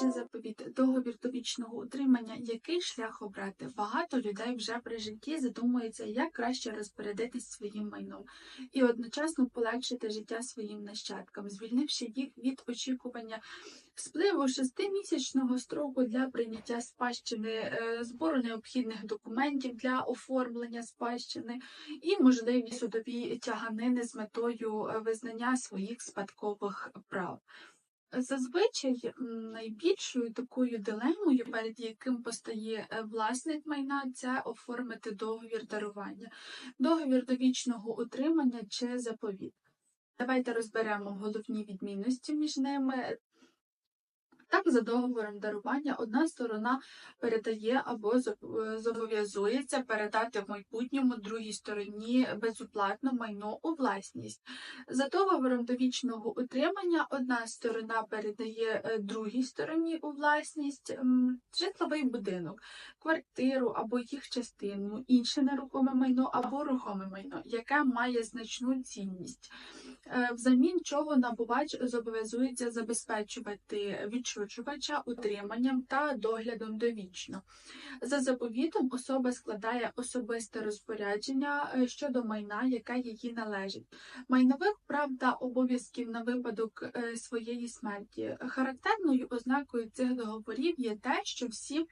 чи заповіт, договір довічного утримання, який шлях обрати? Багато людей вже при житті задумуються, як краще розпорядитись своїм майном і одночасно полегшити життя своїм нащадкам, звільнивши їх від очікування спливу шестимісячного строку для прийняття спадщини, е, збору необхідних документів для оформлення спадщини і можливі судові тяганини з метою е, визнання своїх спадкових прав. Зазвичай найбільшою такою дилемою, перед яким постає е, власник майна, це оформити договір дарування, договір довічного утримання чи заповіт. Давайте розберемо головні відмінності між ними. Так, за договором дарування одна сторона передає або е, зобов'язується передати в майбутньому другій стороні безоплатно майно у власність. За договором довічного утримання одна сторона передає е, другій стороні у власність житловий будинок, квартиру або їх частину, інше нерухоме майно або рухоме майно, яке має значну цінність. Е, Взамін чого набувач зобов'язується забезпечувати відчужувача утриманням та доглядом довічно. За заповітом особа складає особисте розпорядження е, щодо майна, яке її належить, майнових прав та обов'язків на випадок е, своєї смерті. Характерною ознакою цих договорів є те, що всі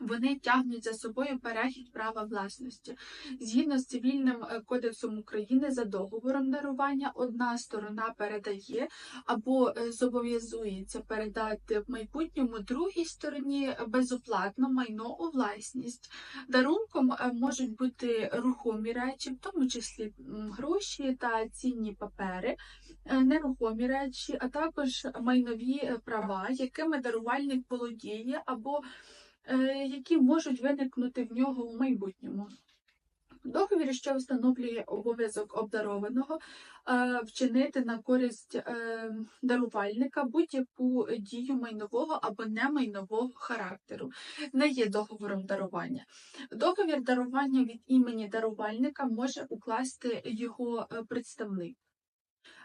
вони тягнуть за собою перехід права власності. Згідно з цивільним е, кодексом України, за договором дарування одна сторона передає або е, зобов'язується передати в майбутньому другій стороні безоплатно майно у власність. Дарунком е, можуть бути рухомі речі, в тому числі гроші та цінні папери, е, нерухомі речі, а також майнові е, права, якими дарувальник володіє або е, які можуть виникнути в нього у майбутньому. Договір, що встановлює обов'язок обдарованого е, вчинити на користь е, дарувальника будь-яку дію майнового або немайнового характеру, не є договором дарування. Договір дарування від імені дарувальника може укласти його е, представник.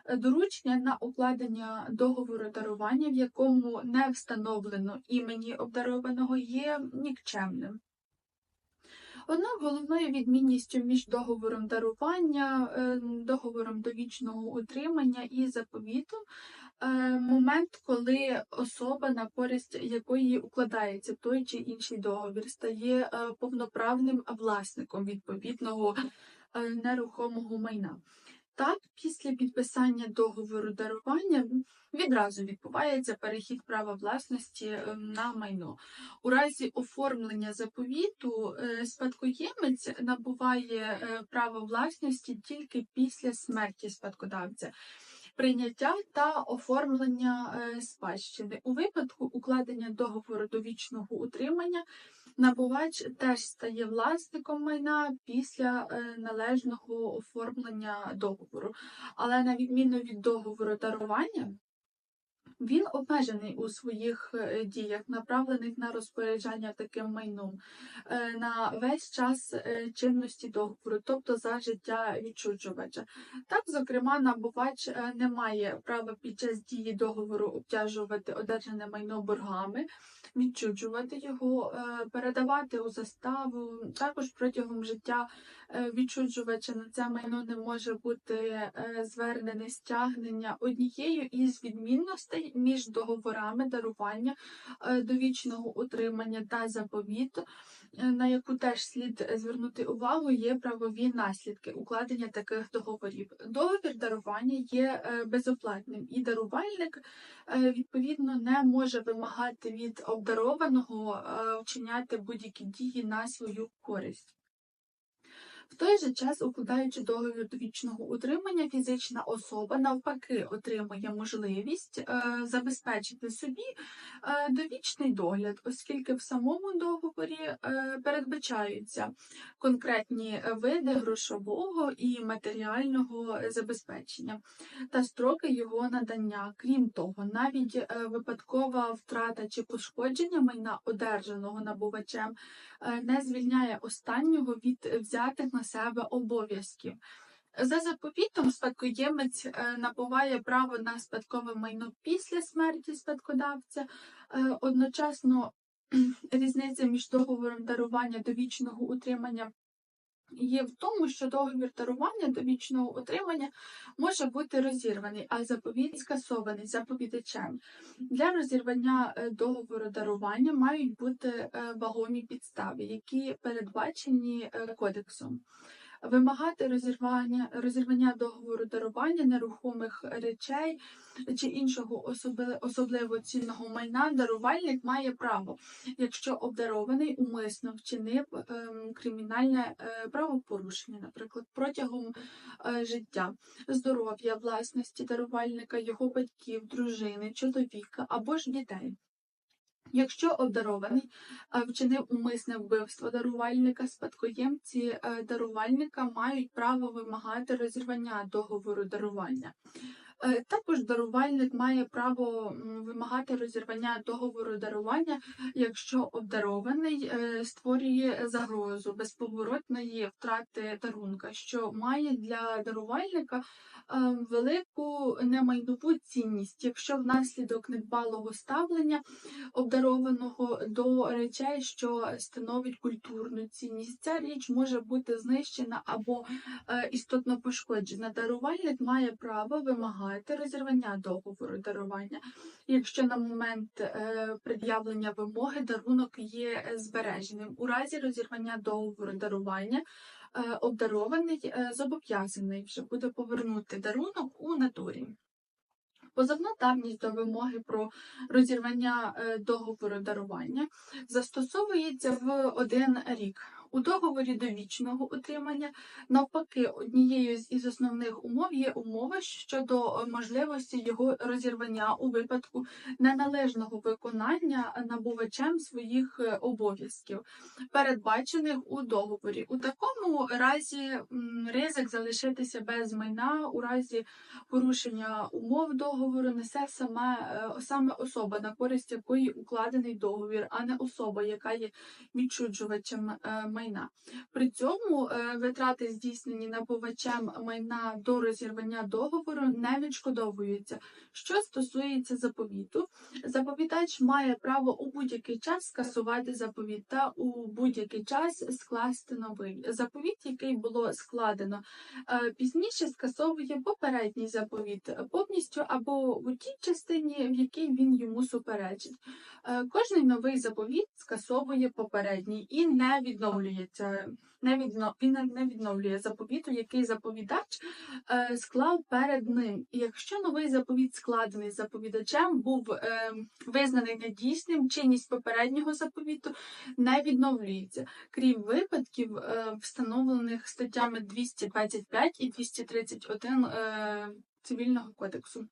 Е, Доручення на укладення договору дарування, в якому не встановлено імені обдарованого, є нікчемним. Однак головною відмінністю між договором дарування, е, договором довічного утримання і заповітом е, момент, коли особа, на користь якої укладається той чи інший договір, стає повноправним власником відповідного нерухомого майна. Так, після підписання договору дарування відразу відбувається перехід права власності е, на майно. У разі оформлення заповіту е, спадкоємець набуває е, право власності тільки після смерті спадкодавця. Прийняття та оформлення е, спадщини у випадку укладення договору довічного утримання набувач теж стає власником майна після е, належного оформлення договору, але на відміну від договору дарування. Він обмежений у своїх е, діях, направлених на розпоряджання таким майном е, на весь час е, чинності договору, тобто за життя відчужувача. Так, зокрема, набувач не має права під час дії договору обтяжувати одержане майно боргами, відчужувати його, передавати у заставу. Також протягом життя відчужувача на це майно не може бути звернене стягнення однією із відмінностей між договорами дарування е, довічного утримання та заповіту, е, на яку теж слід звернути увагу, є правові наслідки укладення таких договорів. Договір дарування є е, безоплатним, і дарувальник відповідно не може вимагати від обдарованого вчиняти будь-які дії на свою користь. В той же час, укладаючи договір довічного утримання, фізична особа навпаки отримує можливість е, забезпечити собі е, довічний догляд, оскільки в самому договорі е, передбачаються конкретні види грошового і матеріального забезпечення та строки його надання. Крім того, навіть е, випадкова втрата чи пошкодження майна, одержаного набувачем, е, не звільняє останнього від взятих на себе обов'язків. За заповітом спадкоємець е, набуває право на спадкове майно після смерті спадкодавця. Е, Одночасно різниця між договором дарування довічного утримання є в тому, що договір дарування до вічного утримання може бути розірваний, а заповіт скасований заповідачем. Для розірвання е, договору дарування мають бути е, вагомі підстави, які передбачені е, кодексом. Вимагати розірвання, розірвання договору дарування нерухомих речей чи іншого особи- особливо цінного майна дарувальник має право, якщо обдарований умисно вчинив ем, кримінальне е, правопорушення, наприклад, протягом е, життя, здоров'я, власності дарувальника, його батьків, дружини, чоловіка або ж дітей. Якщо обдарований е, вчинив умисне вбивство дарувальника, спадкоємці е, дарувальника мають право вимагати розірвання договору дарування. Е, Також дарувальник має право вимагати розірвання договору дарування, якщо обдарований створює загрозу безповоротної втрати дарунка, що має для дарувальника велику немайнову цінність, якщо внаслідок недбалого ставлення обдарованого до речей, що становить культурну цінність, ця річ може бути знищена або е, істотно пошкоджена. Дарувальник має право вимагати розірвання договору дарування, якщо на момент е, пред'явлення вимоги дарунок є е, збереженим. У разі розірвання договору дарування е, обдарований е, зобов'язаний вже буде повернути дарунок у натурі. Позовна давність до вимоги про розірвання е, договору дарування застосовується в один рік. У договорі довічного утримання, навпаки, однією з основних умов є умова щодо е, можливості його розірвання у випадку неналежного виконання набувачем своїх е, обов'язків, передбачених у договорі. У такому разі ризик залишитися без майна у разі порушення умов договору несе саме, саме особа, на користь якої укладений договір, а не особа, яка є відчуджувачем е, майна. При цьому е, витрати, здійснені набувачем майна до розірвання договору, не відшкодовуються. Що стосується заповіту, заповідач має право у будь-який час скасувати заповіт та у будь-який час скласти новий. Заповіт, який було складено е, пізніше, скасовує попередній заповіт повністю або у тій частині, в якій він йому суперечить. Е, Кожний новий заповіт скасовує попередній і не відновлюється. Не відно... Він не відновлює заповіту, який заповідач е, склав перед ним. І якщо новий заповіт, складений заповідачем, був е, визнаний недійсним, чинність попереднього заповіту не відновлюється, крім випадків, е, встановлених статтями 225 і 231 е, Цивільного кодексу.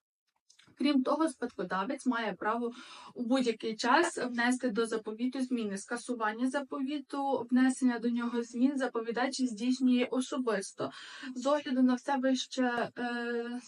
Крім того, спадкодавець має право у будь-який час внести до заповіту зміни. Скасування заповіту, внесення до нього змін заповідач здійснює особисто. З огляду на все вище е,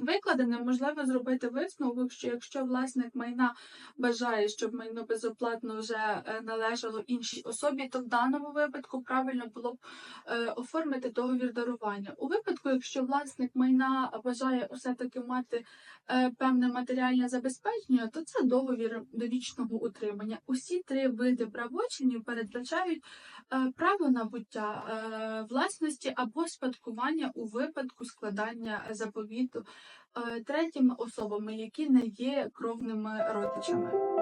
викладене, можливо зробити висновок, що якщо власник майна бажає, щоб майно безоплатно вже е, належало іншій особі, то в даному випадку правильно було б е, оформити договір дарування. У випадку, якщо власник майна бажає все-таки мати е, певне матеріальне забезпечення, то це договір довічного утримання. Усі три види правочинів передбачають право набуття власності або спадкування у випадку складання заповіту третіми особами, які не є кровними родичами.